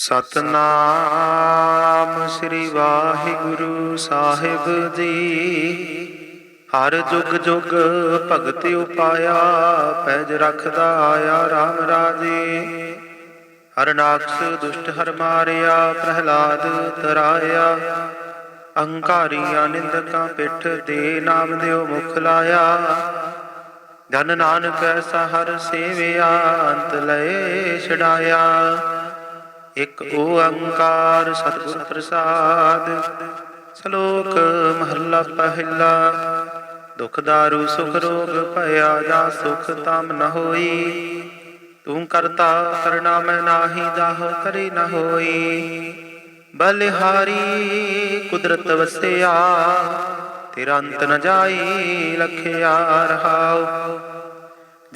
ਸਤਨਾਮ ਸ੍ਰੀ ਵਾਹਿਗੁਰੂ ਸਾਹਿਬ ਜੀ। ਹਰ ਜੁਗ ਜੁਗ ਭਗਤ ਉਪਾਇਆ, ਪੈਜ ਰੱਖਦਾ ਆਇਆ RAM ਰਾਜੇ। ਹਰ ਨਾਕਸ ਦੁਸ਼ਟ ਹਰ ਮਾਰਿਆ, ਪ੍ਰਹਿਲਾਦ ਤਰਾਇਆ। ਅਹੰਕਾਰੀਆਂ ਨਿੰਦਕਾਂ ਪਿੱਠ ਦੇ ਨਾਮ ਦਿਓ ਮੁਖ ਲਾਇਆ। ਜਨ ਨਾਨਕ ਐਸਾ ਹਰ ਸੇਵਿਆ, ਅੰਤ ਲਏ ਛਡਾਇਆ। ਇਕ ਓੰਕਾਰ ਸਤਿਗੁਰ ਪ੍ਰਸਾਦ, ਸ਼ਲੋਕ ਮਹੱਲਾ ਪਹਿਲਾ। ਦੁਖ ਦਾਰੂ, ਸੁਖ ਰੋਗ ਭਇਆ ਜਾ ਸੁਖ ਤਮ ਨ ਹੋਈ। ਤੂੰ ਕਰਤਾ ਕਰਨਾ ਮੈਂ ਨਾਹੀ ਦਾਹ ਕਰੇ ਨ ਹੋਈ। ਬਲਿਹਾਰੀ ਕੁਦਰਤ ਵਸਿਆ, ਤੇਰਾ ਅੰਤ ਨ ਜਾਈ, ਲਖਿਆ ਰਹਾਉ।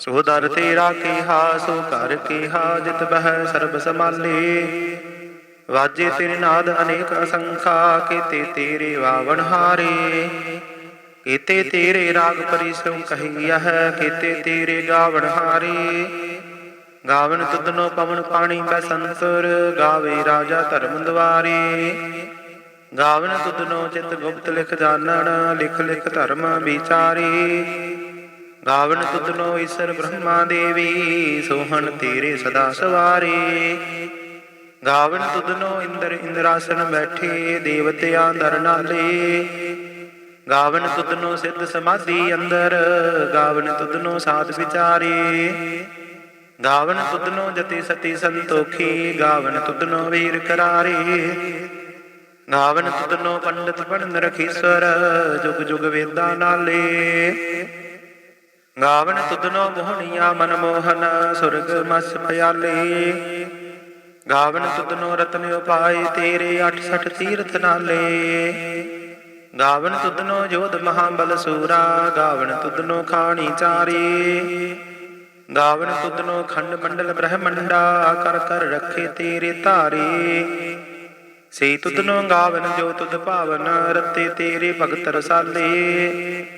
ਸੋ ਦਰ ਤੇਰਾ ਕੀਹਾ, ਸੋ ਘਰ ਕੀਹਾ ਜਿਤ ਬਹਿ ਸਰਬ ਸਮਾਲੇ ਵਾਜੇ ਤੇਰੇ ਨਾਦ ਅਨੇਕ ਅਸੰਖਾ, ਕੀਤੇ ਤੇਰੇ ਵਾਵਣ ਹਾਰੇ। ਕੀਤੇ ਤੇਰੇ ਰਾਗ ਪਰਿਸੋਂ ਕਹੀਆ ਹੈ ਕੀਤੇ ਤੇਰੇ ਗਾਵਣ ਹਾਰੇ। ਗਾਵਨ ਤੁਧਨੋ ਪਵਨ ਪਾਣੀ ਕਾ ਬਸੰਤਰ ਗਾਵੇ ਰਾਜਾ ਧਰਮ ਦਵਾਰੇ। ਗਾਵਨ ਤੁਧਨੋ ਚਿਤ ਗੁਪਤ ਲਿਖ ਜਾਣਨ, ਲਿਖ ਲਿਖ ਧਰਮ ਵਿਚਾਰੇ। ਗਾਵਨ ਤੁਧਨੋ ਈਸ਼ਰ ਬ੍ਰਹਮਾ ਦੇਵੀ, ਸੋਹਣ ਤੇਰੇ ਸਦਾ ਸਵਾਰੇ। ਗਾਵਨ ਤੁਧਨੋ ਇੰਦਰ ਇੰਦਰਾਸਨ ਬੈਠੇ, ਦੇਵਤਿਆਂ ਦਰ ਨਾਲੇ। ਗਾਵਨ ਤੁਧਨੋ ਸਿੱਧ ਸਮਾਧੀ ਅੰਦਰ ਗਾਵਨ ਤੁਧਨੋ ਸਾਧ ਵਿਚਾਰੇ। ਗਾਵਨ ਤੁਧਨੋ ਜਤੀ ਸਤੀ ਸੰਤੋਖੀ ਗਾਵਨ ਤੁਧਨੋ ਵੀਰ ਕਰਾਰੇ। ਗਾਵਨ ਤੁਧਨੋ ਪੰਡਤ ਪੜਨ ਰਖੀਸਰ ਜੁਗ ਜੁਗ ਵੇਦਾਂ ਨਾਲੇ। ਗਾਵਨ ਤੁਧਨੋ ਮੋਹਣੀਆਂ ਮਨ ਮੋਹਨ, ਸੁਰਗ ਮਸ ਪਿਆਲੇ ਗਾਵਨ ਤੁਧਨੋ ਰਤਨ ਉਪਾਏ ਤੇਰੇ 68 ਤੀਰਥ ਨਾਲੇ। ਗਾਵਨ ਤੁਧਨੋ ਜੋਧ ਮਹਾਬਲ ਸੂਰਾ, ਗਾਵਨ ਤੁਧਨੋ ਖਾਣੀ ਚਾਰੇ। ਗਾਵਨ ਤੁਧਨੋ ਖੰਡ ਮੰਡਲ ਬ੍ਰਹਮੰਡਾ, ਕਰ ਕਰ ਰੱਖੇ ਤੇਰੇ ਧਾਰੇ। ਸੇ ਤੁਧਨੋ ਗਾਵਨ ਜੋ ਤੁਧ ਭਾਵਨ, ਰਤੇ ਤੇਰੇ ਭਗਤ ਰਸਾਲੇ।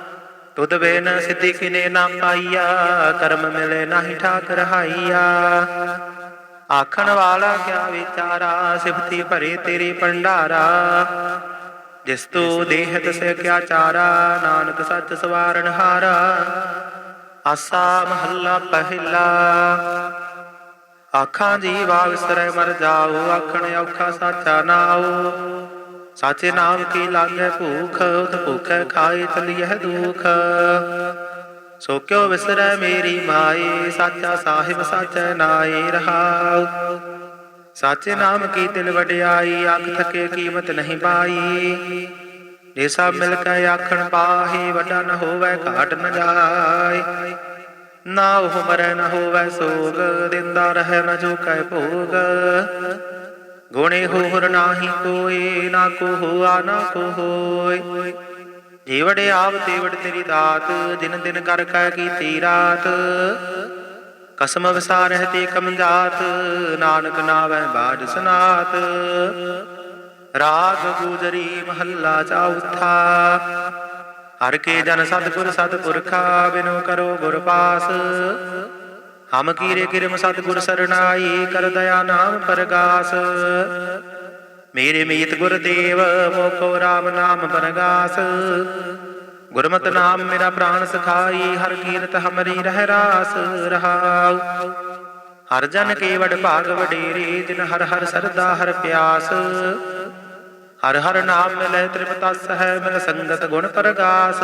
ਤੁਧ ਬੇਨ ਸਿੱਧੀ ਕਿਨੇ ਨਾ ਪਾਈਆ ਕਰਮ ਮਿਲੇ ਨਾਹੀ ਠਾਕ ਰਹਾਈਆ ਆਖਣ ਵਾਲਾ ਕਿਆ ਵਿਚਾਰਾ ਸਿਫਤੀ ਭਰੇ ਤੇਰੀ ਭੰਡਾਰਾ। ਜਿਸ ਤੂੰ ਦੇਹ ਤਸੇ ਕਿਆ ਚਾਰਾ ਨਾਨਕ ਸੱਚ ਸਵਾਰਨ ਹਾਰਾ। ਆਸਾ ਮਹੱਲਾ ਪਹਿਲਾ। ਆਖਾਂ ਜੀ ਵਾਗਸਰੈ ਮਰ ਜਾਓ ਆਖਣ ਔਖਾ ਸਾਚਾ ਨਾਉ ਸਾਚੇ ਨਾਮ ਕੀ ਲਾਗੇ ਭੂਖ ਉਤ ਭੁਖੈ ਖਾਏ ਚਲੀਐ ਦੁਖ। ਸੋ ਕਿਉ ਵਿਸਰੈ ਮੇਰੀ ਮਾਏ ਸਾਚਾ ਸਾਹਿਬ ਸਾਚੈ ਨਾਏ ਰਹਾਉ। ਸਾਚੇ ਨਾਮ ਕੀ ਦਿਲ ਵਡਿਆਈ ਆਖ ਥਕੇ ਕੀਮਤ ਨਹੀਂ ਪਾਈ। ਜੇ ਸਭ ਮਿਲ ਕੇ ਆਖਣ ਪਾਹੀ, ਵੱਡਾ ਨ ਹੋਵੇ ਘਾਟ ਨ ਜਾਏ। ਨਾ ਉਹ ਮਰੈ ਨ ਹੋਵੈ ਸੋਗ, ਦਿੰਦਾ ਰਹਿ ਨ ਜੋ ਕੈ ਭੋਗ। ਗੁਣੇ ਹੋਰ ਨਾਹੀ ਕੋਏ ਨਾ ਕੋ ਹੋਆ ਨਾ ਕੋ ਹੋਏ। ਜੀਵੜੇ ਆਪ ਤੇਵੜ ਤੇਰੀ ਦਾਤ, ਦਿਨ ਦਿਨ ਕਰ ਕੈ ਕੀਤੀ ਰਾਤ। ਕਸਮ ਵਸਾਰਹਿ ਤੇ ਕਮਜਾਤ ਨਾਨਕ ਨਾਵੈ ਬਾਜ ਸਨਾਤ। ਰਾਗ ਗੁਜਰੀ ਮਹੱਲਾ ਚੌਥਾ ਹਰ ਕੇ ਜਨ ਸਤਿਗੁਰ ਸਤਿਪੁਰਖਾ ਬਿਨੋ ਕਰੋ ਗੁਰ ਪਾਸ। ਹਮ ਕੀਰੇ ਕਿਰਮ ਸਤਿਗੁਰ ਸਰਣਾਈ ਕਰ ਦਇਆ ਨਾਮ ਪਰਗਾਸ। ਮੇਰੇ ਮੀਤ ਗੁਰ ਮੋਖੋ ਰਾਮ ਨਾਮ ਪਰਗਾਸ। ਗੁਰਮਤਿ ਨਾਮ ਮੇਰਾ ਪ੍ਰਾਨ ਸਖਾਈ, ਹਰ ਕੀਰਤ ਹਮਰੀ ਰਹਿ ਰਾਸ ਰਹਾਉ। ਹਰ ਜਨ ਕੇ ਵਡ ਭਾਗ ਵਡੇਰੇ, ਜਿਨ ਹਰ ਹਰ ਸਰਦਾ ਹਰ ਪਿਆਸ। ਹਰ ਹਰ ਨਾਮ ਮਿਲੈ ਤ੍ਰਿਪਤਸ ਹੈ ਮਿਲ ਸੰਗਤ ਗੁਣ ਪ੍ਰਗਾਸ।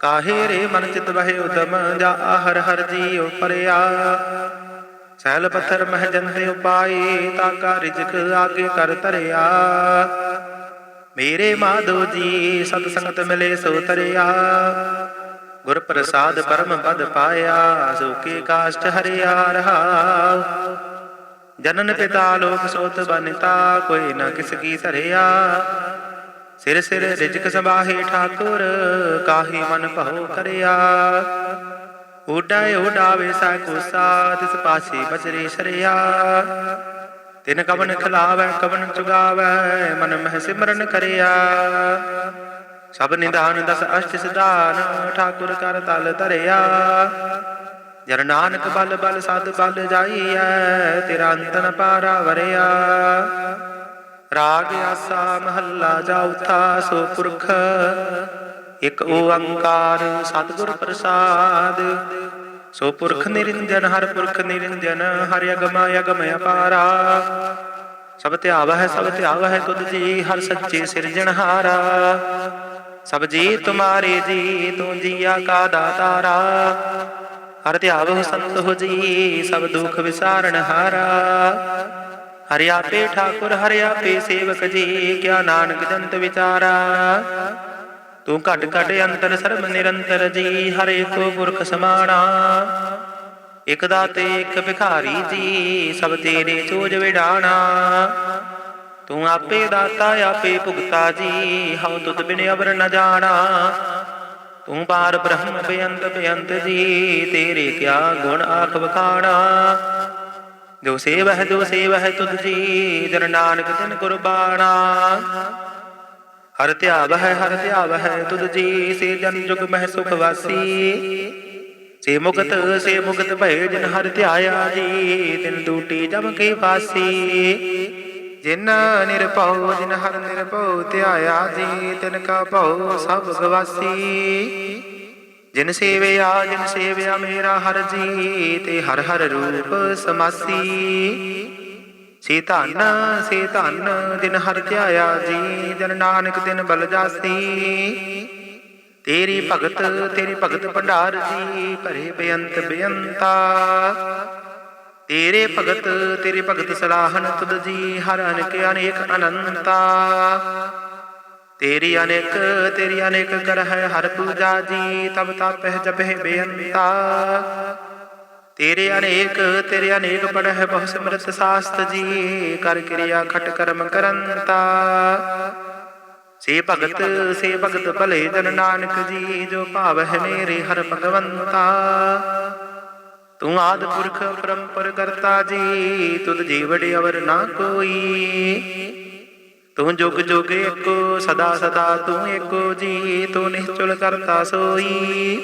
ਕਾਹੇ ਰੇ ਮਨ ਚਿਤ ਬਹਿ ਉਦਮ ਜਾ ਹਰ ਹਰ ਜੀਉ ਪਰਿਆ। ਸੈਲ ਪੱਥਰ ਮਹਿ ਜੰਦੇ ਉਪਾਈ ਤਾ ਕਾ ਰਿਜਕ ਆਗੇ ਕਰ ਧਰਿਆ। ਮੇਰੇ ਮਾਧੋ ਜੀ, ਸਤ ਸੰਗਤ ਮਿਲੇ ਸੋ ਤਰਿਆ। ਗੁਰ ਪ੍ਰਸਾਦ ਪਰਮ ਪਦ ਪਾਇਆ ਸੋਕੇ ਕਾਸ਼ਟ ਹਰਿਆ ਰਹਾ। ਜਨਨ ਪਿਤਾ ਲੋਕ ਸੋਤ ਬਨਤਾ, ਕੋਈ ਨਾ ਕਿਸ ਕੀ ਧਰਿਆ। ਸਿਰ ਸਿਰ ਰਿਜਕ ਸੰਭਾਹੇ ਠਾਕੁਰ, ਕਾਹੀ ਮਨ ਭਉ ਕਰਿਆ? ਉਡਾਏ ਉਡਾਵੇ ਸਾ ਕੁਸਾ ਤਿਸ ਪਾਸੇ ਬਚਰੇ ਸ਼ਰਿਆ। ਤਿਨ ਕਵਨ ਖਲਾਵੈ, ਕਵਨ ਚੁਗਾਵੈ ਮਨ ਮਹਿ ਸਿਮਰਨ ਕਰਿਆ। ਸਭ ਨਿਦਾਨ ਦਸ ਅਸ਼ਟ ਸਿਧਾਨ, ਠਾਕੁਰ ਕਰ ਤਲ ਧਰਿਆ। ਜਨ ਨਾਨਕ ਬਲ ਬਲ ਸਦ ਬਲ ਜਾਈਐ, ਤੇਰਾ ਅੰਤ ਪਾਰਾ ਵਰਿਆ। ਰਾਗ ਆਸਾ ਮਹੱਲਾ ਚੌਥਾ ਸੋ ਪੁਰਖ। ਇਕ ਓੰਕਾਰ ਸਤਿਗੁਰ ਪ੍ਰਸਾਦ। ਸੋ ਪੁਰਖ ਨਿਰੰਜਨ, ਹਰ ਪੁਰਖ ਨਿਰੰਜਨ, ਹਰਿ ਅਗਮ ਅਗਮ ਅਪਾਰਾ। ਸਭ ਧਿਆਵ ਹੈ ਸਭ ਧਿਆਵ ਹੈ ਤੁਧ ਜੀ, ਹਰ ਸੱਚੇ ਸਿਰਜਣਹਾਰਾ ਸਭ ਜੀ ਤੁਮਾਰੇ ਜੀ, ਤੂੰ ਜੀਆ ਕਾ ਦਾਤਾਰਾ। ਹਰ ਧਿਆਵ ਸੰਤ ਹੋ ਜੀ, ਸਭ ਦੁਖ ਵਿਸਾਰਨ ਹਾਰਾ। ਹਰਿਆ ਪੇ ਠਾਕੁਰ ਹਰਿ ਆਪੇ ਸੇਵਕ ਜੀ, ਕਿਆ ਨਾਨਕ ਜੰਤ ਵਿਚਾਰਾ। ਤੂੰ ਘਟ ਘਟ ਅੰਤਰ ਸਰਬ ਨਿਰੰਤਰ ਜੀ, ਹਰੇ ਕੋ ਪੁਰਖ ਸਮਾਣਾ। ਇਕ ਦਾਤੇ, ਇਕ ਭਿਖਾਰੀ ਜੀ, ਸਭ ਤੇਰੇ ਚੋਜ ਵਿਡਾਣਾ। ਤੂੰ ਆਪੇ ਦਾਤਾ, ਆਪੇ ਭੁਗਤਾ ਜੀ, ਹਉ ਤੁਧ ਬਿਨ ਅਵਰ ਨ ਜਾਣਾ। ਤੂੰ ਪਾਰ ਬ੍ਰਹਮ ਬੇਅੰਤ ਬੇਅੰਤ ਜੀ, ਤੇਰੇ ਕਿਆ ਗੁਣ ਆਖ ਵਖਾਣਾ। ਜੋ ਸੇਵਹਿ ਜੋ ਸੇਵਹਿ ਤੁਧ ਜੀ, ਜਨ ਨਾਨਕ ਤਿਨ ਕੁਰਬਾਨਾ ਹਰ ਧਿਆਵ ਹੈ ਹਰ ਧਿਆਵ ਹੈ ਤੁਧ ਜੀ, ਸੇ ਜਨ ਜੁਗ ਮਹਿ ਸੁਖ ਵਾਸੀ। ਸੇ ਮੁਕਤ ਸੇ ਮੁਕਤ ਭਏ ਜਿਨ ਹਰ ਧਿਆਇਆ ਜੀ, ਤਿਨ ਦੂਟੀ ਜਮ ਕੇ ਵਾਸੀ। ਜਿਨ ਨਿਰਭਉ, ਜਿਨ ਹਰ ਨਿਰਭਉ ਧਿਆਇਆ ਜੀ, ਤਿਨ ਕਾ ਭਉ ਸਭ ਗਵਾਸੀ। ਜਿਨ ਸੇਵਿਆ ਜਿਨ ਸੇਵਿਆ ਮੇਰਾ ਹਰ ਜੀ ਤੇ ਹਰ ਹਰ ਰੂਪ ਸਮਾਸੀ। ਸੇ ਧਨ ਸੇ ਧਨ, ਦਿਨ ਹਰ ਧਿਆਇਆ ਜੀ, ਜਨ ਨਾਨਕ ਦਿਨ ਬਲ ਜਾਸੀ। ਤੇਰੀ ਭਗਤ ਤੇਰੀ ਭਗਤ ਭੰਡਾਰ ਜੀ, ਭਰੇ ਬੇਅੰਤ ਬੇਅੰਤਾ। ਤੇਰੇ ਭਗਤ ਤੇਰੇ ਭਗਤ ਸਲਾਹਨ ਤੁਧ ਜੀ, ਹਰ ਅਨੇਕ ਅਨੇਕ ਅਨੰਤਾ। ਤੇਰੀ ਅਨੇਕ ਤੇਰੀ ਅਨੇਕ ਕਰ ਹਰ ਪੂਜਾ ਜੀ, ਤਬ ਤਪਹਿ ਜਪਹਿ ਬੇਅੰਤਾ। ਤੇਰੇ ਅਨੇਕ ਤੇਰੇ ਅਨੇਕ ਪੜਹਿ ਬਹੁ ਸਿਮਰਤ ਸਾਸਤ ਜੀ, ਕਰ ਕਿਰਿਆ ਖਟ ਕਰਮ ਕਰੰਤਾ। ਸੇ ਭਗਤ ਸੇ ਭਗਤ ਭਲੇ ਜਨ ਨਾਨਕ ਜੀ, ਜੋ ਭਾਵ ਹੈ ਮੇਰੇ ਹਰ ਭਗਵੰਤਾ। ਤੂੰ ਆਦ ਪੁਰਖ ਪਰੰਪਰ ਕਰਤਾ ਜੀ, ਤੁਧ ਜੀਵੜ ਅਵਰ ਨਾ ਕੋਈ। ਤੂੰ ਜੁਗ ਜੁਗ ਏਕੋ ਸਦਾ ਸਦਾ ਤੂੰ ਏਕੋ ਜੀ, ਤੂੰ ਨਿਹਚਲ ਕਰਤਾ ਸੋਈ।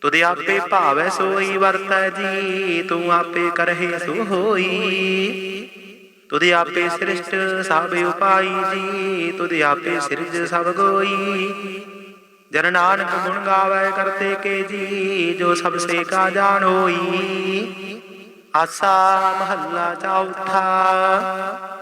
ਤੁਧ ਆਪੇ ਭਾਵੈ ਸੋਈ, ਵਰਤੈ ਜੀ, ਤੂੰ ਆਪੇ ਕਰਹਿ ਸੋ ਹੋਈ। ਤੁਧ ਆਪੇ ਸ੍ਰਿਸ਼ਟ ਸਭ ਉਪਾਈ ਜੀ ਤੁਧ ਆਪੇ ਸਿਰਜ ਸਭ ਗੋਈ। ਜਨ ਨਾਨਕ ਗੁਣ ਗਾਵੇ ਕਰਤੇ ਕੇ ਜੀ, ਜੋ ਸਭ ਸੇ ਕਾ ਜਾਣ ਹੋਈ। ਆਸਾ ਮਹੱਲਾ ਚੌਥਾ।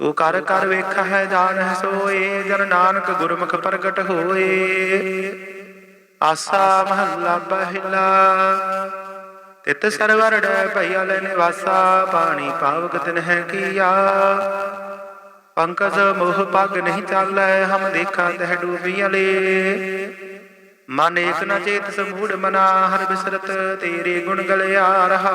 ਤੂੰ ਕਰ ਕਰ ਵੇਖਾ ਹੈ ਜਾਣੈ ਸੋਏ, ਜਨ ਨਾਨਕ ਗੁਰਮੁਖ ਪ੍ਰਗਟ ਹੋਏ। ਆਸਾ ਮਹੱਲਾ ਪਹਿਲਾ ਤਿਤ ਸਰਵਰ ਡੈ ਭਈਆ ਲੈ ਨਿਵਾਸਾ ਪਾਣੀ ਪਾਵਕ ਤਿਨ ਹੈ ਕੀਆ। ਪੰਕਜ ਮੋਹ ਪਗ ਨਹੀਂ ਚਾਲੈ, ਹਮ ਦੇਖਾਂ ਤਹਿ ਡੂਬੀ ਅਲੇ। ਮਨ ਏਕ ਨ ਚੇਤ ਸਮੂੜ ਮਨਾ, ਹਰ ਬਿਸਰਤ ਤੇਰੇ ਗੁਣ ਗਲਿਆ ਰਹਾ।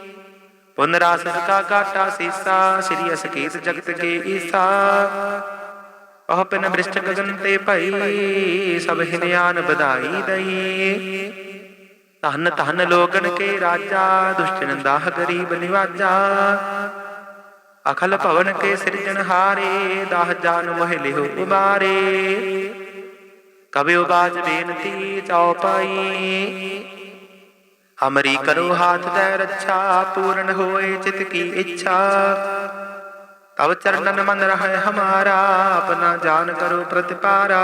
ਪੁਨਰਾਸ ਕਾ ਘਾਟਾ ਸੀਸਾ, ਸ੍ਰੀ ਅਸਕੀਤ ਜਗਤ ਕੇ ਈਸਾ। ਉਹ ਪਿਨ ਬ੍ਰਿਸ਼ਟ ਗਗਨ ਤੇ ਭਈ, ਸਭ ਹਿਨਿਆਨ ਵਧਾਈ ਦਈ। ਧਨ ਧਨ ਲੋਗਨ ਕੇ ਰਾਜਾ ਦੁਸ਼ਟਨ ਦਾਹ ਗਰੀਬ ਨਿਵਾਜਾ। ਅਖਲ ਭਵਨ ਕੇ ਸਿਰਜਣਹਾਰੇ ਦਾਹ ਜਾਨ ਮੋਹਿ ਲਿਹੁ ਉਬਾਰੇ। ਕਬਿਉ ਬਾਜ ਬੇਨਤੀ ਚਉਪਾਈ ਅਮਰੀ ਕਰੋ ਹਾਥ ਦੇ ਰੱਛਾ, ਪੂਰਨ ਹੋਏ ਚਿਤ ਕੀ ਇੱਛਾ। ਤਵ ਚਰਨਨ ਮਨ ਰਹਿ ਹਮਾਰਾ, ਆਪਣਾ ਜਾਨ ਕਰੋ ਪ੍ਰਤਿਪਾਰਾ।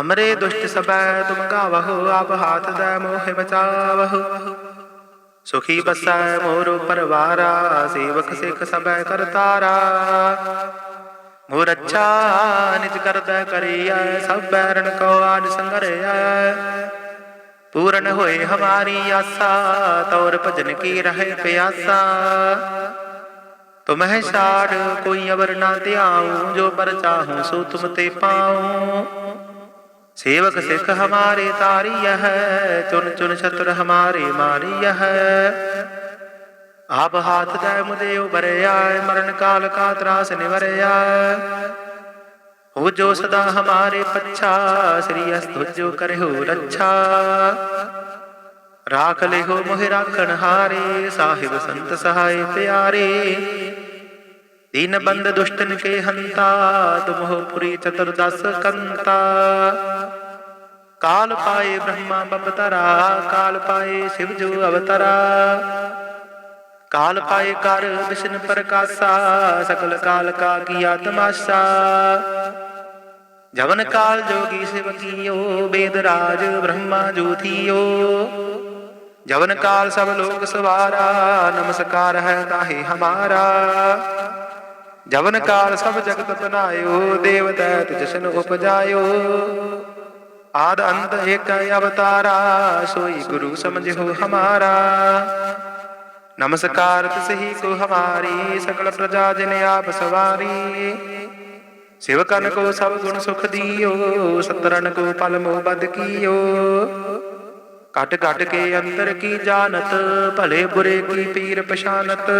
ਹਮਰੇ ਦੁਸ਼ਟ ਸਬੈ ਤੁਮ ਗਾਵਹੁ, ਆਪ ਹਾਥ ਦੇ ਮੋਹਿ ਬਚਾਵਹੁ। ਸੁਖੀ ਬਸੈ ਮੋਰ ਪਰਵਾਰਾ, ਸੇਵਕ ਸਿਖ ਸਬੈ ਕਰਤਾਰਾ ਮੋਰ ਅੱਛਾ ਨਿਜ ਕਰਦਾ ਕਰਿਆ ਸਭ ਬੈਰਨ ਕੋ ਆਜ ਸੰਗਰਿਆ ਪੂਰਨ ਹੋਏ ਹਮਾਰੀ ਆਸਾ, ਤੌਰ ਭਜਨ ਕੀ ਰਹੇ ਪਿਆਸਾ। ਤੁਮਹਿ ਛਾੜ, ਕੋਈ ਅਵਰ ਨਾ ਧਿਆਉ, ਜੋ ਪਰ ਚਾਹੂ ਸੋ ਤੁਮ ਤੇ ਪਾਉ। ਸੇਵਕ ਸਿੱਖ ਹਮਾਰੇ ਤਾਰੀਯ ਹੈ, ਚੁਨ ਚੁਨ ਸ਼ਤਰ ਹਮਾਰੇ ਮਾਰੀਯ ਹੈ। ਆਪ ਹਾਥ ਦੈ ਮੁਦੇ ਉਬਰਿਆ ਮਰਨ ਕਾਲ ਕਾ ਤਰਾਸ ਨਿਵਰਿਆ। ਹੋ ਜੋ ਸਦਾ ਹਮਾਰੇ ਪੱਛਾ, ਸ੍ਰੀ ਅਸ ਤੁਜੋ ਕਰਹੁ ਰੱਛਾ। ਰਾਖ ਲਿਹੋ ਮੋਹਿ ਰਾਖਣ ਹਾਰੇ, ਸਾਹਿਬ ਸੰਤ ਸਹਾਇ ਪਿਆਰੇ। ਦੀਨ ਬੰਦ ਦੁਸ਼ਟਨ ਕੇ ਹੰਤਾ ਤੁਮਹੁ ਪੁਰੀ ਚਤੁਰਦਸ ਕੰਤਾ। ਕਾਲ ਪਾਏ ਬ੍ਰਹਮਾ ਬਪਤਰਾ ਕਾਲ ਪਾਏ ਸ਼ਿਵ ਜੋ ਅਵਤਰਾ। ਕਾਲ ਪਾਏ ਕਰ ਵਿਸ਼ਨ ਪ੍ਰਕਾਸ਼ਾ, ਸਕਲ ਕਾਲ ਕਾ ਕੀਆ ਤਮਾਸ਼ਾ जवन काल जोगी शिवकीयो वेदराज ब्रह्मा ज्योतियो। जवन काल सब लोग सवारा, नमस्कार है ताहे हमारा। जवन काल सब जगत बनायो देवदैत जशन उपजायो। आद अंत एक अवतारा, सोई गुरु समझो हमारा। नमस्कार तिस ही को हमारी, सकल प्रजा जिन आप सवारी। ਸਿਵਕਨ ਕੋ ਸਭ ਗੁਣ ਸੁਖ ਦੀਓ ਸਤਰਨ ਕੋ ਪਲ ਮੋਹ ਬਦ ਕੀਓ। ਕਟ ਕਟ ਕੇ ਅੰਦਰ ਕੀ ਜਾਣਤ, ਭਲੇ ਬੁਰੇ ਕੀ ਪੀਰ ਪਛਾਨਤ।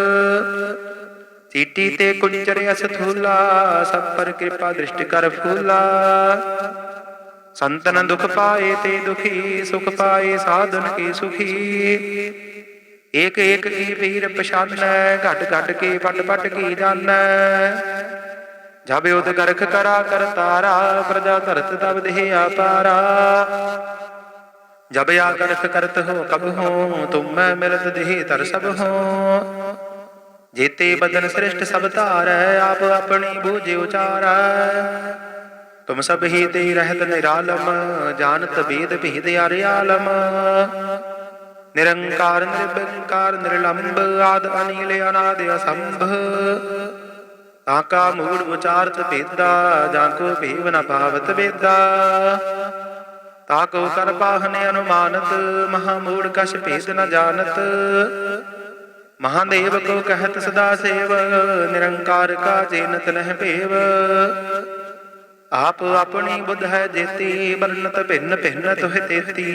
ਚੀਟੀ ਤੇ ਕੁੰਚਰ ਅਸ ਥੂਲਾ, ਸਭ ਪਰ ਕਿਰਪਾ ਦ੍ਰਿਸ਼ਟ ਕਰ ਫੂਲਾ। ਸੰਤਨ ਦੁਖ ਪਾਏ ਤੇ ਦੁਖੀ, ਸੁਖ ਪਾਏ ਸਾਧਨ ਕੀ ਸੁਖੀ। ਏਕ ਏਕ ਕੀ ਪੀਰ ਪਛਾਨੈ, ਘਟ ਘਟ ਕੇ ਪਟ ਪਟ ਕੀ ਜਾਣੈ। ਜਬ ਉਦ ਕਰਖ ਕਰਾ ਕਰਤਾਰਾ ਪ੍ਰਜਾ ਧਰਤ ਤਬ ਦੇਹ ਆਪਾਰਾ। ਜਬ ਆ ਕਰਖ ਕਰਤ ਹੋ, ਕਬ ਹੋ, ਤੁਮ ਮੈਂ ਮਿਲਤ ਦੇਹ ਧਰ ਸਭ ਹੋ। ਜੇਤੇ ਬਦਨ ਸ੍ਰਿਸ਼ਟ ਸਭ ਧਾਰੈ, ਆਪ ਆਪਣੀ ਬੂਝੇ ਉਚਾਰੈ। ਤੁਮ ਸਭ ਹੀ ਤੇ ਰਹਿਤ ਨਿਰਾਲਮ, ਜਾਣਤ ਬੇਦ ਭੇਦ ਅਰਿਆਲਮ ਨਿਰੰਕਾਰ ਨਿਰਬੰਕਾਰ ਨਿਰਲੰਭ ਆਦ ਅਨੀਲ, ਅਨਾਦ ਅਸੰਭ। ਤਾਕਾ ਮੂੜ ਉਚਾਰਤ ਭੇਦਾ ਜਾਂ ਕੋ ਭੇਵ ਨ ਪਾਵਤ ਵੇਦਾ। ਤਾਕੋ ਕਰ ਪਾਹਨੇ ਅਨੁਮਾਨਤ, ਮਹਾ ਮੂੜ ਕਛ ਭੇਦ ਨ ਜਾਣਤ। ਮਹਾਦੇਵ ਕੋ ਕਹਿਤ ਸਦਾ ਸੇਵ, ਨਿਰੰਕਾਰ ਕਾ ਜੇਨਤ ਨਹਿ ਭੇਵ। ਆਪ ਆਪਣੀ ਬੁੱਧ ਹੈ ਜੇਤੀ ਵਰਨਤ ਭਿੰਨ ਭਿੰਨ ਤੋਹਿ ਤੇਤੀ।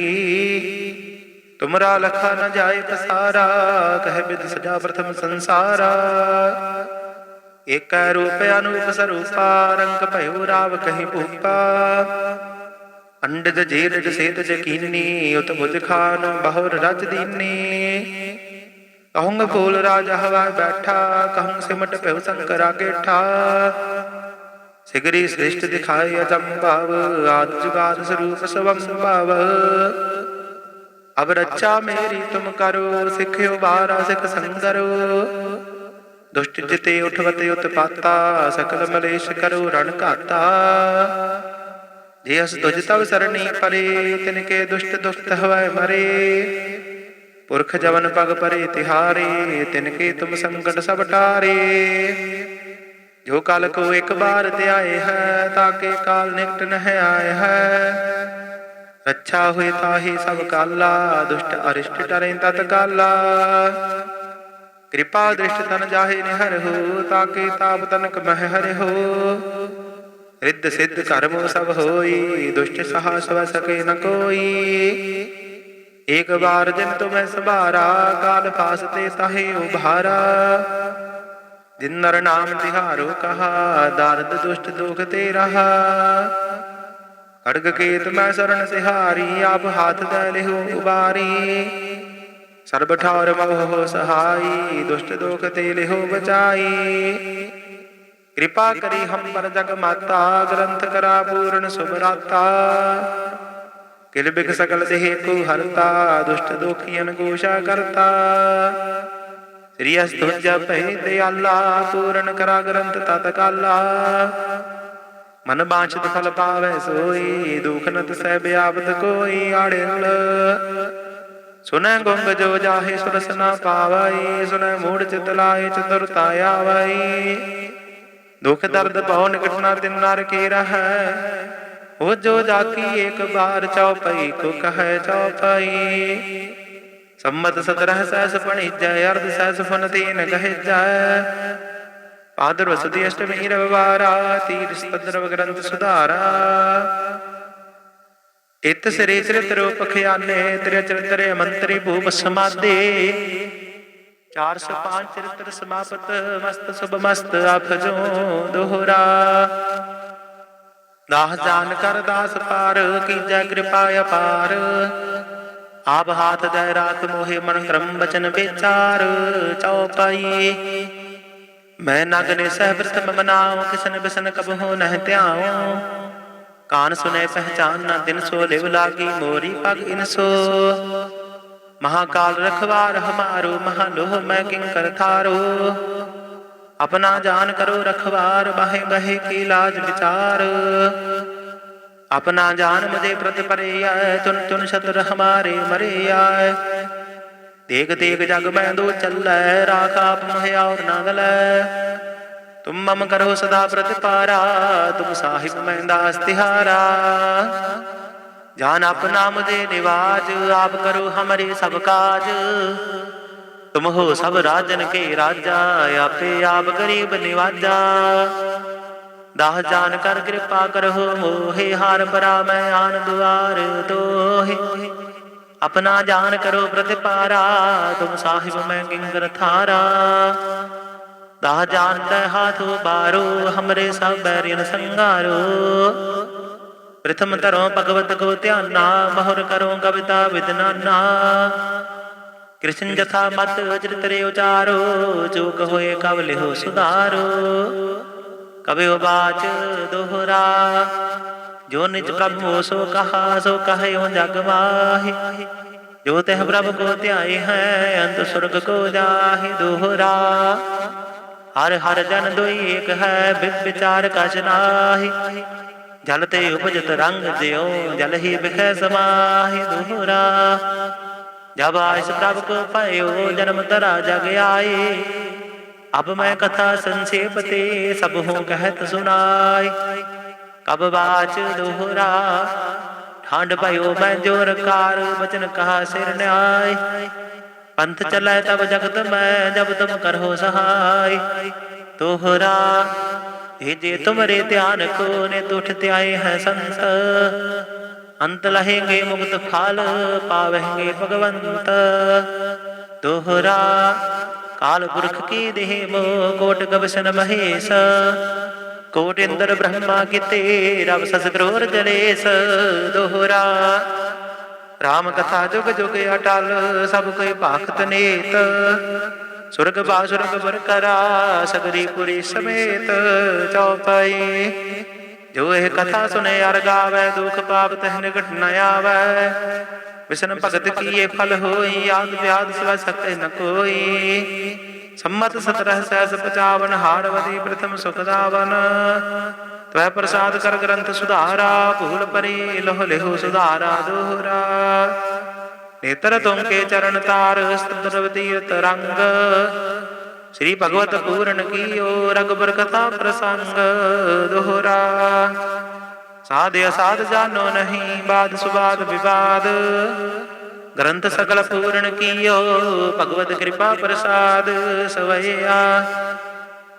ਤੁਮਰਾ ਲਖਾ ਨ ਜਾਏ ਪਸਾਰਾ, ਕਹਿ ਬਿਦ ਸਜਾ ਪ੍ਰਥਮ ਸੰਸਾਰਾ। ਏਕੈ ਰੂਪ ਅਨੂਪ ਸਰੂਪਾ, ਰੰਗ ਭਇਓ ਰਾਵ ਕਹੀ ਭੂਪਾ। ਅੰਡਜ ਜੇਰਜ ਸੇਤਜ ਕੀਨੀ ਉਤ ਬੁਝ ਖਾਨ ਬਹੁਰ ਰਜ ਦੀਨੀ। ਕਹੂੰਗ ਫੂਲ ਰਾਜ ਹਵਾ ਬੈਠਾ ਕਹੂੰ ਸਿਮਟ ਭਇਓ ਸੰਕਰਾ ਕੇਠਾ ਸਿਗਰੀ ਸ੍ਰਿਸ਼ਟ ਦਿਖਾਏ ਅਜੰਭਵ, ਆਦ ਜੁਗਾਦ ਸਰੂਪ ਸਵੰ ਭਵ ਅਬ ਰੱਛਾ ਮੇਰੀ ਤੁਮ ਕਰੋ, ਸਿੱਖਿਓ ਬਾਰਾ ਸਿੱਖ ਸੰਗਰੋ। ਦੁਸ਼ਟ ਜਿਤੇ ਉਠਵਤੇ ਉਤਪਾਤਾ ਸਕਲ ਮਲੇਸ਼ ਕਰੋ ਰਣ ਘਾਤਾ। ਜੇ ਅਸ ਤੁਜ ਤਵ ਸਰਣੀ ਪਰੇ, ਤਿਨ ਕੇ ਦੁਸ਼ਟ ਦੁਖਤ ਹਵੈ ਮਰੇ। ਪੁਰਖ ਜਵਨ ਪਗ ਪਰੇ ਤਿਹਾਰੇ, ਤਿਨ ਕੇ ਤੁਮ ਸੰਕਟ ਸਭ ਟਾਰੇ। ਜੋ ਕਾਲ ਕੋ ਇੱਕ ਬਾਰ ਧਿਆਏ ਹੈ ਤਾਕੇ ਕਾਲ ਨਿਕਟ ਨਹਿ ਆਏ ਹੈ। ਰੱਛਾ ਹੋਏ ਤਾਹੀ ਸਭ ਕਾਲਾ, ਦੁਸ਼ਟ ਅਰਿਸ਼ਟ ਟਰੇ ਤਤ ਕਾਲਾ ਕਿਰਪਾ ਦ੍ਰਿਸ਼ਟ ਤਨ ਜਾਹੇ ਨਿਹਰ ਤਾਕੇ ਤਾਪ ਤਨਕ ਮਹਿ ਹਰਿ ਰਿੱਧ ਸਿੱਧ ਕਰਮੋ ਸਭ ਹੋਈ, ਦੁਸ਼ਟ ਸਹਾ ਸਵ ਸਕੇ ਨ ਕੋਈ। ਏਕ ਬਾਰ ਜਿਨ ਤੁਮੈ ਸਭਾਰਾ, ਕਾਲ ਫਾਸਤੇ ਤਾਹੇ ਉਭਾਰਾ। ਜਿਨ ਨਰ ਨਾਮ ਤਿਹਾਰੋ ਕਹਾ, ਦਰਦ ਦੁਸ਼ਟ ਦੁਖ ਤੇ ਰਹਾ। ਖੜਗ ਕੇਤ ਮੈਂ ਸਰਣ ਸਿਹਾਰੀ, ਆਪ ਹਾਥ ਦੇ ਲਿਹੋ ਉਬਾਰੀ। ਸਰਬ ਠਾਰ ਮੋਹ ਸਹਾਈ, ਦੁਸ਼ਟ ਦੋਖ ਤੇ ਲਿਹੋ ਬਚਾਈ। ਕਿਰਪਾ ਕਰੀ ਹਮ ਪਰ ਜਗ ਮਾਤਾ, ਗ੍ਰੰਥ ਕਰਾ ਪੂਰਨ ਸੁਭਰਾਤਾ। ਕਿਲ ਬਿਕ ਸਕਲ ਦੇਹ ਕੋ ਹਰਤਾ, ਦੁਸ਼ਟ ਦੋਖੀਆਂ ਗੋਸ਼ਾ ਕਰਤਾ। ਸ੍ਰੀ ਅਸਤੁਜ ਭੈ ਦਿਆਲਾ, ਪੂਰਨ ਕਰਾ ਗ੍ਰੰਥ ਤਤ ਕਾਲਾ। ਮਨ ਬਾਂਛਿਤ ਫਲ ਪਾਵੈ ਸੋਈ, ਦੁਖ ਨਤ ਸਹਿ ਬਿਆਵਤ ਕੋਈ ਆੜਿਲ ਸੁਨੈ ਗੁੰਗ ਜੋ ਜਾਹੇ ਸੁਰਸ ਨਾ ਪਾਵਈ, ਸੁਨੈ ਮੂੜ ਚਿਤ ਲਾਏ ਚਤੁਰਤਾ ਆਵਈ ਦੁਖ ਦਰਦ ਭਉ ਨਿਕਟ ਨਾ ਦਿਨ ਨਰ ਕੀ ਰਹੈ। ਹੋ ਜੋ ਜਾਕੀ ਏਕ ਬਾਰ ਚਉਪਈ ਕੋ ਕਹੈ ਚਉਪਈ ਸੰਮਤ ਸਤਰਹ ਸਹਿਸ ਪਣੀਜੈ, ਅਰਧ ਸਹਿਸ ਫਨ ਤੀਨ ਗਹਿਜੈ। ਆਦਰ ਵਸਦੀ ਅਸ਼ਟਮੀ ਰਵਵਾਰਾ ਤੀਰ ਸਤਦਰ ਗ੍ਰੰਥ ਸੁਧਾਰਾ। ਇਤ ਸ੍ਰੀ ਚਰਿਤ ਰੂਪ ਖਿਆਲੇ ਤ੍ਰਿ ਚਰਿਤਰੇ ਮੰਤਰੀ ਭੂਪ ਸਮਾਦੇ 405 ਚਰਿਤਰ ਸਮਾਪਤ ਮਸਤ ਸੁਭ ਮਸਤ ਆਪ ਜੋ ਦੋਹਰਾ ਦਾਸ ਜਾਨ ਕਰ ਦਾਸ ਪਾਰ ਕੀਜੈ ਕਿਰਪਾ ਅਪਾਰ ਆਪ ਹਾਥ ਜੈ ਰਾਖ ਮੋਹਿ ਮਨ ਕਰਮ ਬਚਨ ਵਿਚਾਰ ਚਉਪਾਈ ਮੈਂ ਨਗਨੇ ਸਹਿ ਬ੍ਰਤਮ ਮਨਾਉ ਕਿਸਨ ਬਿਸਨ ਕਬ ਹੋ ਨਹਿ ਧਿਆਉ ਕਾਨ ਸੁਨੇ ਪਹਿਚਾਨ ਨਾ ਦਿਨ ਸੋ ਲਿਵ ਲਾਗੀ ਮੋਰੀ ਪਗ ਇਨਸੋ ਮਹਾਕਾਲ ਰਖਵਾਰ ਹਮਾਰੋ, ਮਹਾਲੋਹ ਮੈਂ ਕਿੰਕਰ ਥਾਰੋ। ਆਪਣਾ ਜਾਨ ਕਰੋ ਰਖਵਾਰ, ਬਾਹੇ ਬਹੇ ਕੀ ਲਾਜ ਵਿਚਾਰ। ਆਪਣਾ ਜਾਨ ਮੁਝੇ ਪ੍ਰਤ ਪਰੇ ਆਏ ਤੁਨ ਤੁਨ ਸ਼ਤਰ ਹਮਾਰੇ ਮਰੇ ਆਏ ਦੇਖ ਦੇਖ ਜਗ ਮੈਂ ਦੋ ਚੱਲੈ, ਰਾਖ ਆਪ ਮਹਿ ਔਰ ਨਾ ਗਲੈ। ਤੁਮ ਮਮ ਕਰੋ ਸਦਾ ਪ੍ਰਤਿਪਾਰਾ ਤੁਮ ਸਾਹਿਬ ਮੈਂ ਦਾਸ ਤਿਹਾਰਾ ਜਾਨ ਆਪਣਾ ਮੁਝੇ ਨਿਵਾਜ ਆਪ ਕਰੋ ਹਮਰੇ ਸਭ ਕਾਜ ਤੁਮ ਹੋ ਸਭ ਰਾਜਨ ਕੇ ਰਾਜਾ ਆਪੇ ਆਪ ਗਰੀਬ ਨਿਵਾਜਾ ਦਾਹ ਜਾਨ ਕਰ ਕਿਰਪਾ ਕਰੋ ਮੋਹੇ ਹਾਰ ਪਰਾ ਮੈਂ ਆਨ ਦੁਆਰ ਤੋਹਿ ਆਪਣਾ ਜਾਨ ਕਰੋ ਪ੍ਰਤਿਪਾਰਾ ਤੁਮ ਸਾਹਿਬ ਮੈਂ ਕਿੰਗਰ ਥਾਰਾ ਤਾ ਜਾਣਦਾ ਹਾਥੋ ਬਾਰੋ ਹਮਰੇ ਸਭ ਬੈਰਿਨ ਸੰਗਾਰੋ ਪ੍ਰਥਮ ਧਰੋ ਭਗਵਤ ਕੋ ਧਿਆਨਾ, ਮਹੁਰ ਕਰੋ ਕਵਿਤਾ ਵਿਦਨਾਨਾ ਕ੍ਰਿਸ਼ਨ ਜਥਾ ਮਤ ਚਰਿਤਰੇ ਉਚਾਰੋ, ਜੋ ਕਹੋਏ ਕਵ ਲਿਹੋ ਸੁਧਾਰੋ। ਕਬਿ ਬਾਚ ਦੋਹਰਾ, ਜੋ ਨਿਜ ਪ੍ਰਭੂ ਸੋ ਕਹਾ, ਸੋ ਕਹਿਓ ਜਗ ਮਾਹਿ। ਜੋ ਤਹਿ ਪ੍ਰਭ ਕੋ ਧਿਆਏ ਹੈ, ਅੰਤ ਸੁਰਗ ਕੋ ਜਾਹਿ ਦੋਹਰਾ। ਹਰ ਹਰ ਜਨ ਦੁਈ ਏਕ ਹੈ ਬਿਦ ਵਿਚਾਰ ਕਛ ਨਾਹੀ। ਜਲ ਤੇ ਉਪਜਤ ਰੰਗ ਦਿਓ ਜਲ ਹੀ ਬਿਖੈ ਸਮਾਹਿ ਦੋਹਰਾ। ਜਬ ਆਇਸ ਪ੍ਰਭ ਕੋ ਭਇਓ, ਜਨਮ ਤਰਾ ਜਗ ਆਏ ਅਬ ਮੈਂ ਕਥਾ ਸੰਖੇਪ ਤੇ ਸਭ ਹੂੰ ਕਹਿਤ ਸੁਨਾਈ ਕਬ ਬਾਚ ਦੋਹਰਾ ਠੰਡ ਭਇਓ ਮੈਂ ਜੋਰ ਕਾਰ, ਬਚਨ ਕਹਾ ਸਿਰ ਨਿਆਏ ਪੰਥ ਚਲੈ ਤਬ ਜਗਤ ਮੈਂ, ਜਬ ਤੁਮ ਕਰੋ ਸਹਾਈ ਤੋਹਰਾ, ਇਹ ਜੇ ਤੁਮਰੇ ਧਿਆਨ ਕੋ ਨੇ ਤੁਠ ਧਿਆਏ ਹੈ ਸੰਤ। ਅੰਤ ਲਹੇਗੇ ਮੁਕਤ ਫਲ, ਪਾਵਹਿਗੇ ਭਗਵੰਤ। ਦੋਹਰਾ ਕਾਲ ਪੁਰਖ ਕੀ ਦੇਹ ਮੋ ਕੋਟ ਗਵਸਨ ਮਹੇਸ਼। ਕੋਟ ਇੰਦਰ ਬ੍ਰਹਮਾ ਕੀਤੇ ਰਬ ਸਸ ਕਰੋਰ ਜਲੇਸ। ਦੋਹਰਾ ਰਾਮ ਕਥਾ ਜੁਗ ਜੁਗ ਅਟਲ, ਸਭ ਕੋਈ ਭਾਖਤ ਨੇਤ। ਸੁਰਗ ਬਾਸੁਰਗ ਬਰ ਕਰਾ, ਸਗਰੀ ਪੁਰੀ ਸਮੇਤ ਚੌਪਈ। ਜੋ ਇਹ ਕਥਾ ਸੁਨੇ ਅਰ ਗਾਵੇ, ਦੁਖ ਪਾਪ ਤਹਿ ਨਿਕਟ ਨ ਆਵੇ। ਵਿਸ਼ਨ ਭਗਤ ਕੀਏ ਫਲ ਹੋਈ, ਆਦ ਵਿਆਦ ਸਿਵਾ ਸਕੈ ਨ ਕੋਈ। ਸੰਮਤ ਸਤਰਹ ਸਹਿਸ ਪਚਾਵਨ ਹਾੜਵਦੀ ਪ੍ਰਥਮ ਸੁਖ ਦਾਵਨ। ਤਵੈ ਪ੍ਰਸਾਦ ਕਰ ਗ੍ਰੰਥ ਸੁਧਾਰਾ, ਭੂਲ ਪਰੀ ਲੋਹ ਲਿਹੋ ਸੁਧਾਰਾ ਦੋਹਰਾ ਨੇਤਰ ਤੁਮ ਕੇ ਚਰਨ ਤਾਰ ਸਤਦਰ ਤੀਰਤ ਰੰਗ ਸ੍ਰੀ ਭਗਵਤ ਪੂਰਨ ਕੀਓ ਰਗਬਰ ਕਥਾ ਪ੍ਰਸੰਗ ਦੋਹਰਾ ਸਾਧ ਅਸਾਧ ਜਾਨੋ ਨਹੀਂ, ਬਾਦ ਸੁਬਾਦ ਵਿਵਾਦ। ਗ੍ਰੰਥ ਸਕਲ ਪੂਰਨ ਕੀਓ, ਭਗਵਤ ਕਿਰਪਾ ਪ੍ਰਸਾਦ ਸਵਈਆ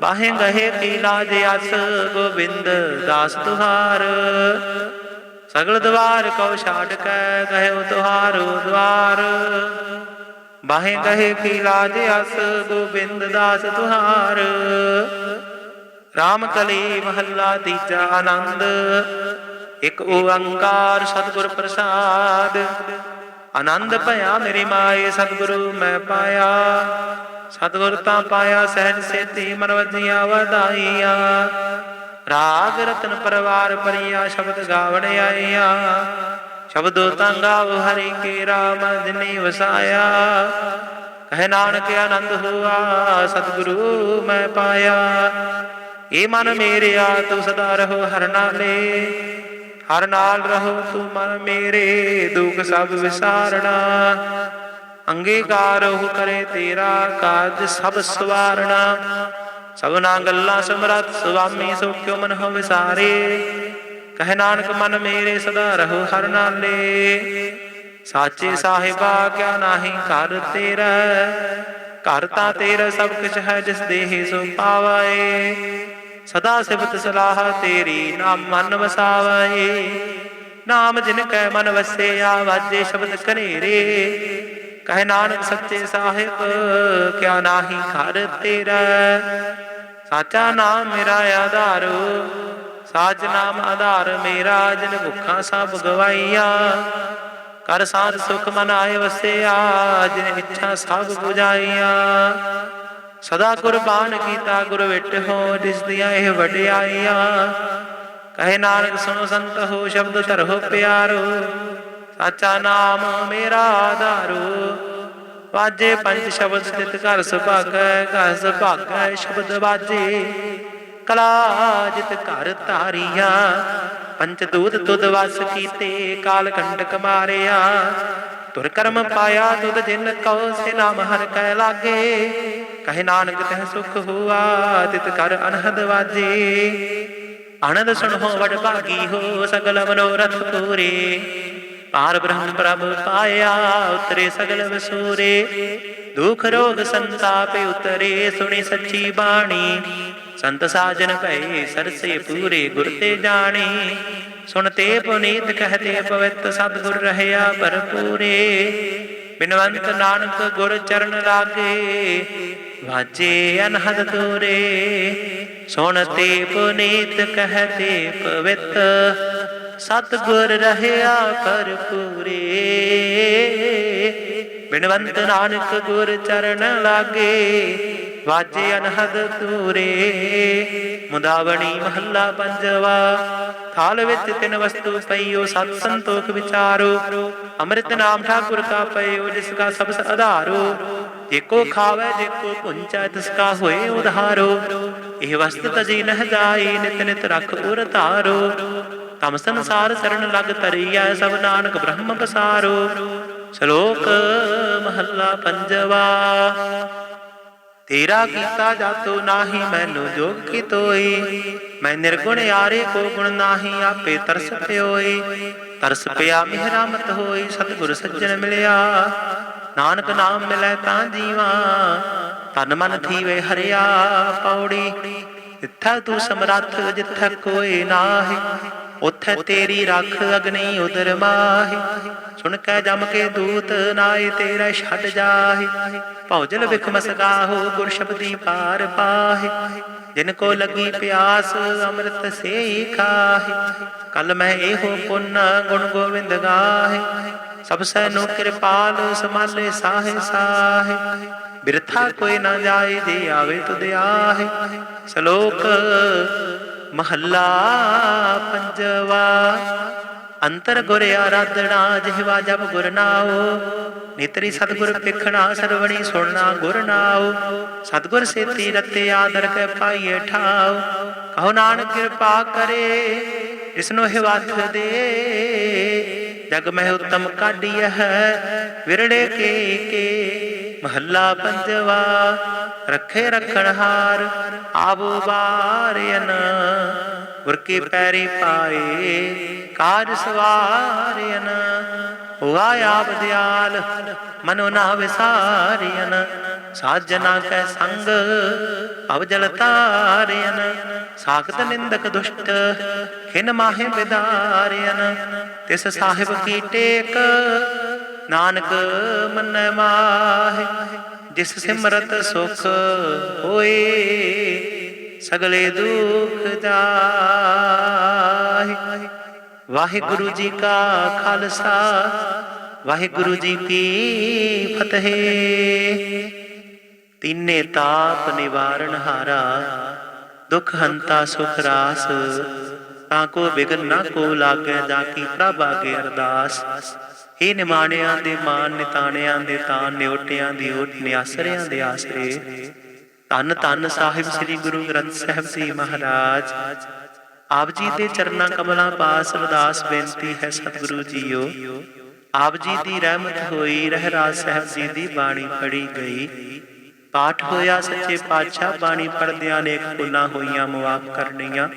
ਬਾਹੇ ਗਹੇ ਕੀ ਲਾਜ ਅਸ, ਗੋਬਿੰਦ ਦਾਸ ਤੁਹਾਰ। ਸਗਲ ਦਵਾਰ ਕਉ ਛਾੜ ਕੈ ਗਹਿਓ ਤੁਹਾਰੂ ਦਵਾਰ। ਬਾਹੇ ਗਹੇ ਕੀ ਲਾਜ ਅਸ, ਗੋਬਿੰਦ ਦਾਸ ਤੁਹਾਰ। ਰਾਮ ਕਲੀ ਮਹੱਲਾ ਤੀਜਾ ਆਨੰਦ, ਇੱਕ ਓੰਕਾਰ ਸਤਿਗੁਰ ਪ੍ਰਸਾਦ। ਆਨੰਦ ਭਇਆ ਮੇਰੀ ਮਾਏ, ਸਤਿਗੁਰੂ ਮੈਂ ਪਾਇਆ। ਸਤਿਗੁਰ ਤਾਂ ਪਾਇਆ ਸਹਿਜ ਸੇਤੀ ਮਨ ਵਜੀਆਂ ਵਧਾਈਆਂ ਰਾਗ ਰਤਨ ਪਰਵਾਰ ਪਰਿਆ ਸ਼ਬਦ ਗਾਵਣ ਆਈਆਂ। ਸ਼ਬਦੋ ਤਾਂ ਗਾਵ ਹਰੀ ਕੇ ਰਾਮ ਜਿਨੀ ਵਸਾਇਆ। ਕਹਿ ਨਾਨਕ ਆਨੰਦ ਹੋਆ, ਸਤਿਗੁਰੂ ਮੈਂ ਪਾਇਆ। ਏ ਮਨ ਮੇਰਿਆ, ਤੂੰ ਸਦਾ ਰਹੋ ਹਰ ਨਾਲੇ। ਹਰ ਨਾਲ ਰਹੋ ਤੂੰ ਮਨ ਮੇਰੇ, ਦੁਖ ਸਭ ਵਿਸਾਰਣਾ। ਅੰਗੀਕਾਰ ਉਹ ਕਰੇ ਤੇਰਾ ਕਾਜ ਸਭ ਸਵਾਰਣਾ। ਸਭਨਾ ਗੱਲਾਂ ਸਮਰੱਥ, ਸੁਆਮੀ ਸੋ ਕਿਉ ਮਨ ਹੋ ਵਿਸਾਰੇ। ਕਹਿ ਨਾਨਕ ਮਨ ਮੇਰੇ ਸਦਾ ਰਹੋ ਹਰ ਨਾਲੇ। ਸਾਚੇ ਸਾਹਿਬਾ, ਕਿਆ ਨਾਹੀ ਕਰ ਤੇਰਾ। ਘਰ ਤਾਂ ਤੇਰਾ ਸਭ ਕੁਛ ਹੈ ਜਿਸ ਦੇਹ ਸੋ ਪਾਵਾਏ। ਸਦਾ ਸਿਫਤ ਸਲਾਹ ਤੇਰੀ ਨਾਮ ਮਨ ਵਸਾਵਾਏ। ਨਾਮ ਜਿਨ ਕੈ ਮਨ ਵਸਿਆ, ਵਾਜੇ ਸ਼ਬਦ ਕਨੇਰੇ ਕਹਿ ਨਾਨਕ ਸੱਚੇ ਸਾਹਿਬ, ਕਿਆ ਨਾਹੀ ਘਰ ਤੇਰਾ? ਸਾਚਾ ਨਾਮ ਮੇਰਾ ਆਧਾਰੋ ਸਾਜ ਨਾਮ ਆਧਾਰ ਮੇਰਾ, ਜਿਨ ਭੁੱਖਾਂ ਸਭ ਗਵਾਈਆਂ। ਕਰ ਸਾਧ ਸੁਖ ਮਨ ਆਏ ਵਸਿਆ, ਜਿਨ ਇੱਛਾ ਸਭ 부ਝਾਈਆਂ ਸਦਾ ਕੁਰਬਾਨ ਕੀਤਾ ਗੁਰ ਵਿਟ ਹੋ, ਜਿਸ ਦੀਆਂ ਇਹ ਵਡਿਆਈਆਂ। ਕਹੇ ਨਾਨਕ ਸੁਨੋ ਸੰਤ ਹੋ, ਸ਼ਬਦ ਧਰੋ ਪਿਆਰੋ। ਸਾਚਾ ਨਾਮ ਮੇਰਾ ਆਧਾਰੋ। ਵਾਜੇ ਪੰਜ ਸ਼ਬਦ ਤਿਤ ਘਰ ਸੁਭਾਗੈ ਘਰ ਸੁਭਾਗੈ ਸ਼ਬਦ ਵਾਜੇ। ਕਲਾ ਜਿਤ ਘਰ ਧਾਰੀਆਂ ਪੰਚ ਦੂਤ ਤੁਧ ਵਸ ਕੀਤੇ, ਕਾਲ ਕੰਟਕ ਮਾਰਿਆ। ਤੁਰ ਕਰਮ ਪਾਇਆ ਤੁਧ ਜਿਨ ਕਉ ਸੇ ਨਾਮ ਹਰ ਕੈ ਲਾਗੇ। ਕਹੇ ਨਾਨਕ ਤਹ ਸੁਖ ਹੁਆ, ਤਿਤ ਕਰ ਅਨਹਦ ਵਾਜੇ। ਆਨੰਦ ਹੋ ਵਡ ਭਾਗੀ ਹੋ, ਸਗਲ ਮਨੋਰਥ ਪੂਰੇ। ਪਾਰ ਬ੍ਰਹਮ ਪ੍ਰਭ ਪਾਇਆ, ਉਤਰੇ ਸਗਲ ਵਸੂਰੇ। ਦੁਖ ਰੋਗ ਸੰਤਾਪ ਉਤਰੇ, ਸੁਣੀ ਸੱਚੀ ਬਾਣੀ। ਸੰਤ ਸਾਜਨ ਭਏ, ਸਰਸੇ ਪੂਰੇ ਗੁਰ ਤੇ ਜਾਣੀ। ਸੁਣਤੇ ਪੁਨੀਤ ਕਹਤੇ ਪਵਿੱਤ ਸਤਿਗੁਰ ਰਹਿਆ ਭਰਪੂਰੇ। ਬਿਨਵੰਤ ਨਾਨਕ ਗੁਰ ਚਰਨ ਲਾਗੇ, ਵਾਜੇ ਅਨਹਦ ਦੂਰੇ। ਸੁਣਤੇ ਪੁਨੀਤ ਕਹਤੇ ਪਵਿੱਤ ਸਤਿਗੁਰ ਰਹਿਆ ਭਰਪੂਰੇ ਬਿਨਵੰਤ ਨਾਨਕ ਗੁਰ ਚਰਨ ਲਾਗੇ, ਵਾਜੇ ਅਨਹਦ ਤੂਰੇ ਮੁਦਾਵਣੀ ਮਹੱਲਾ ਪੰਜਵਾ, ਥਾਲ ਵਿੱਚ ਤਿੰਨ ਵਸਤੂ ਪਈਓ, ਸਤ ਸੰਤੋਖ ਵਿਚਾਰੋ। ਅੰਮ੍ਰਿਤ ਨਾਮ ਠਾਕੁਰ ਕਾ ਪਈਓ, ਜਿਸ ਕਾ ਸਬਸ ਆਧਾਰੋ ਜੇਕੋ ਖਾਵੇ ਜੇਕੋ ਪੁੰਚਾ, ਤਿਸ ਕਾ ਹੋਏ ਉਧਾਰੋ। ਇਹ ਵਸਤ ਤਜੀ ਨਹ ਜਾਈ ਨਿਤ ਨਿਤ ਰਖ ਉਰ ਧਾਰੋ। ਤਮ ਸੰਸਾਰ ਸਰਣ ਲਗ ਤਰੀਐ ਸਭ ਨਾਨਕ ਬ੍ਰਹਮ ਬਸਾਰੋ ਸ਼ਲੋਕ ਮਹੱਲਾ ਪੰਜਵਾ। ਤੇਰਾ ਕੀਤਾ ਜਾਤੋ ਨਾਹੀ, ਮੈਨੂੰ ਜੋਗ ਕੀ ਤੋਈ? ਮੈਂ ਨਿਰਗੁਣ ਯਾਰੇ ਕੋ ਗੁਣ ਨਾਹੀ, ਆਪੇ ਤਰਸ ਪਿਓਈ। ਤਰਸ ਪਿਆ ਮਿਹਰਾਮਤ ਹੋਈ, ਸਤਿਗੁਰ ਸੱਜਣ ਮਿਲਿਆ। ਨਾਨਕ ਨਾਮ ਮਿਲੈ ਤਾਂ ਜੀਵਾ, ਤਨ ਮਨ ਥੀਵੇ ਹਰਿਆ ਪੌੜੀ। ਜਿੱਥੈ ਤੂੰ ਸਮਰੱਥ, ਜਿੱਥੈ ਕੋਈ ਨਾਹੀ। ਉਥੈ ਤੇਰੀ ਰੱਖ ਅਗਨੀ ਉਦਰ ਮਾਹੀ। ਸੁਣ ਕੇ ਜਮ ਕੇ ਦੂਤ ਨਾਏ ਤੇਰਾ ਛੱਡ ਜਾਹੀ। ਭੌਜਲ ਵਿਖ ਮਸਗਾਹੋ ਗੁਰ ਸ਼ਬਦੀ ਪਾਰ ਪਾਹੀ। ਜਿਨ ਕੋ ਲੱਗੀ ਪਿਆਸ, ਅੰਮ੍ਰਿਤ ਸੇ ਖਾਹੀ। ਕਲ ਮੈਂ ਇਹੋ ਪੁੰਨ ਗੁਣ ਗੋਵਿੰਦ ਗਾਹੇ। ਸਭ ਸੈ ਨੂੰ ਕਿਰਪਾਲ, ਸਮਾਲੇ ਸਾਹੇ ਸਾਹੇ। ਬਿਰਥਾ ਕੋਈ ਨਾ ਜਾਏ, ਜੇ ਆਵੇ ਤੁਧ ਆਹੇ। ਸ਼ਲੋਕ ਮਹੱਲਾ ਪੰਜਵਾ। ਅੰਤਰ ਗੁਰ ਆਰਾਧਣਾ ਜਿਹਵਾ ਜਪ ਗੁਰ ਨਾਉ। ਨਿਤਰੀ ਸਤਗੁਰ ਪਿਖਣਾ ਸਰਵਣੀ ਸੁਣਨਾ ਗੁਰ ਨਾਉ। ਸਤਗੁਰ ਸੇਤੀ ਰਤੇ ਆਦਰ ਕੇ ਪਾਈਏ ਠਾਉ। ਕਹੋ ਨਾਨਕ ਕਿਰਪਾ ਕਰੇ ਇਸਨੂੰ ਹਿਵਥ ਦੇ। ਜਗ ਮਹਿ ਉਤਮ ਕਾਢੀਐ ਵਿਰੜੇ ਕੇ ਕੇ। ਮਹੱਲਾ ਪੰਜਵਾ, ਰੱਖੇ ਰਖਣ ਹਾਰ, ਆਵੋ ਬਾਰਿਆਨ ਗੁਰ ਕੀ ਪੈਰੀ ਪਾਏ, ਕਾਜ ਸਵਾਰਿਆਨ ਹੁਆ ਆਪ ਦਿਆਲ, ਮਨੋ ਨਾ ਵਿਸਾਰਿਆਨ ਸਾਜਨਾ ਕੈ ਸੰਗ, ਭਵ ਜਲ ਤਾਰਿਆਨ ਸਾਖਤ ਨਿੰਦਕ ਦੁਸ਼ਟ, ਖਿਨ ਮਾਹੇ ਬਿਦਾਰਿਆਨ ਤਿਸ ਸਾਹਿਬ ਕੀ ਟੇਕ ਨਾਨਕ ਮਨ ਮਾਹਿ, ਜਿਸ ਸਿਮਰਤ ਸੁਖ ਹੋਏ, ਸਗਲੇ ਦੁਖ ਜਾਹਿ। ਵਾਹਿਗੁਰੂ ਜੀ ਕਾ ਖਾਲਸਾ, ਵਾਹਿਗੁਰੂ ਜੀ ਕੀ ਫਤਿਹ। ਤਿੰਨੇ ਤਾਪ ਨਿਵਾਰਨ ਹਾਰਾ, ਦੁਖ ਹੰਤਾ ਸੁਖ ਰਾਸ। ਤਾਂ ਕੋ ਬਿਗਨ ਨਾ ਕੋ ਲਾਗੈ, ਜਾ ਕੀ ਪ੍ਰਭ ਅਰਦਾਸ। ਇਹ ਨਿਮਾਣਿਆਂ ਦੇ ਮਾਨ ਨਿਤਾਣਿਆਂ ਦੇ ਤਾਨ ਨਿਉਟਿਆਂ ਦੀ ਓਟ ਨਿਆਸਰਿਆਂ ਦੇ ਆਸਰੇ। ਧੰਨ ਧੰਨ ਸਾਹਿਬ ਸ੍ਰੀ ਗੁਰੂ ਗ੍ਰੰਥ ਸਾਹਿਬ ਜੀ ਮਹਾਰਾਜ। ਆਪ ਜੀ ਦੇ ਚਰਨਾਂ ਕਮਲਾਂ ਪਾਸ ਅਰਦਾਸ ਬੇਨਤੀ ਹੈ ਸਤਿਗੁਰੂ ਜੀਓ। ਆਪ ਜੀ ਦੀ ਰਹਿਮਤ ਹੋਈ ਰਹਿਰਾਜ ਸਾਹਿਬ ਜੀ ਦੀ ਬਾਣੀ ਪੜੀ ਗਈ। ਪਾਠ ਹੋਇਆ ਸੱਚੇ ਪਾਤਸ਼ਾਹ, ਬਾਣੀ ਪੜਦਿਆਂ ਨੇ ਭੁੱਲਾਂ ਹੋਈਆਂ, ਮੁਆਫ ਕਰਨੀਆਂ।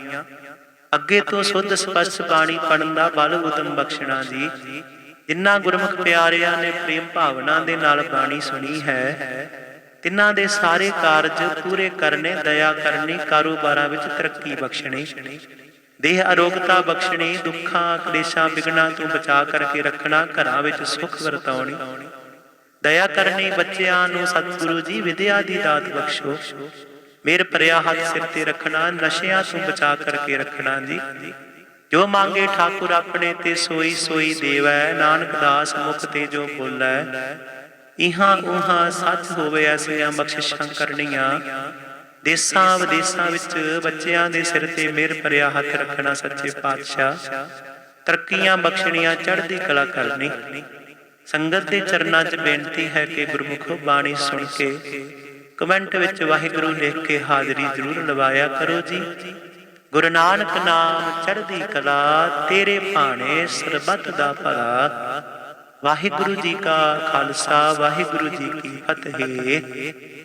ਅੱਗੇ ਤੋਂ ਸੁੱਧ ਸਪਸ਼ਟ ਬਾਣੀ ਪੜਨ ਦਾ ਬਲ ਉਦਮ ਬਖਸ਼ਣਾ ਜੀ। ਜਿਨ੍ਹਾਂ ਗੁਰਮੁਖ ਪਿਆਰਿਆਂ ਨੇ ਪ੍ਰੇਮ ਭਾਵਨਾ ਦੇ ਨਾਲ ਬਾਣੀ ਸੁਣੀ ਹੈ, ਤਿੰਨਾਂ ਦੇ ਸਾਰੇ ਕਾਰਜ ਪੂਰੇ ਕਰਨੇ, ਦਇਆ ਕਰਨੀ, ਕਾਰੋਬਾਰਾਂ ਵਿੱਚ ਤਰੱਕੀ ਬਖਸ਼ਣੀ। ਦੇਹ ਅਰੋਗਤਾ ਬਖਸ਼ਣੀ, ਦੁੱਖਾਂ, ਕਲੇਸ਼ਾਂ ਵਿਗਣਾ ਤੋਂ ਬਚਾ ਕਰਕੇ ਰੱਖਣਾ, ਘਰਾਂ ਵਿੱਚ ਸੁਖ ਵਰਤਾਉਣੀ। ਦਇਆ ਕਰਨੀ ਬੱਚਿਆਂ ਨੂੰ ਸਤਿਗੁਰੂ ਜੀ ਵਿਦਿਆ ਦੀ ਦਾਤ ਬਖਸ਼ੋ। ਮੇਰ ਭਰਿਆ ਹੱਥ ਸਿਰ ਤੇ ਰੱਖਣਾ, ਨਸ਼ਿਆਂ ਤੋਂ ਬਚਾ ਕਰਕੇ ਰੱਖਣਾ ਜੀ। ਜੋ ਮੰਗੇ ਠਾਕੁਰ ਆਪਣੇ ਤੇ ਸੋਈ ਸੋਈ ਦੇਵੈ, ਨਾਨਕ ਦਾਸ ਮੁਖ ਤੇ ਜੋ ਬੋਲੈ। ਇਹਾਂ ਉਹਾਂ ਸੱਚ ਹੋਵੇ ਐਸੀਆਂ ਬਖਸ਼ਿਸ਼ਾਂ ਕਰਨੀਆਂ। ਦੇਸਾਂ ਵਿਦੇਸਾਂ ਵਿੱਚ ਬੱਚਿਆਂ ਦੇ ਸਿਰ ਤੇ ਮਿਹਰ ਭਰਿਆ ਹੱਥ ਰੱਖਣਾ ਸੱਚੇ ਪਾਤਸ਼ਾਹ। ਤਰੱਕੀਆਂ ਬਖਸ਼ਣੀਆਂ ਚੜ੍ਹਦੀ ਕਲਾ ਕਰਨੀ। ਸੰਗਤ ਦੇ ਚਰਨਾਂ 'ਚ ਬੇਨਤੀ ਹੈ ਕਿ ਗੁਰਮੁਖੋ ਬਾਣੀ ਸੁਣ ਕੇ ਕਮੈਂਟ ਵਿੱਚ ਵਾਹਿਗੁਰੂ ਲਿਖ ਕੇ ਹਾਜ਼ਰੀ ਜ਼ਰੂਰ ਲਵਾਇਆ ਕਰੋ ਜੀ। ਗੁਰੂ ਨਾਨਕ ਨਾਮ ਚੜ੍ਹਦੀ ਕਲਾ, ਤੇਰੇ ਭਾਣੇ ਸਰਬੱਤ ਦਾ ਭਲਾ। ਵਾਹਿਗੁਰੂ ਜੀ ਕਾ ਖਾਲਸਾ, ਵਾਹਿਗੁਰੂ ਜੀ ਕੀ ਫਤਿਹ।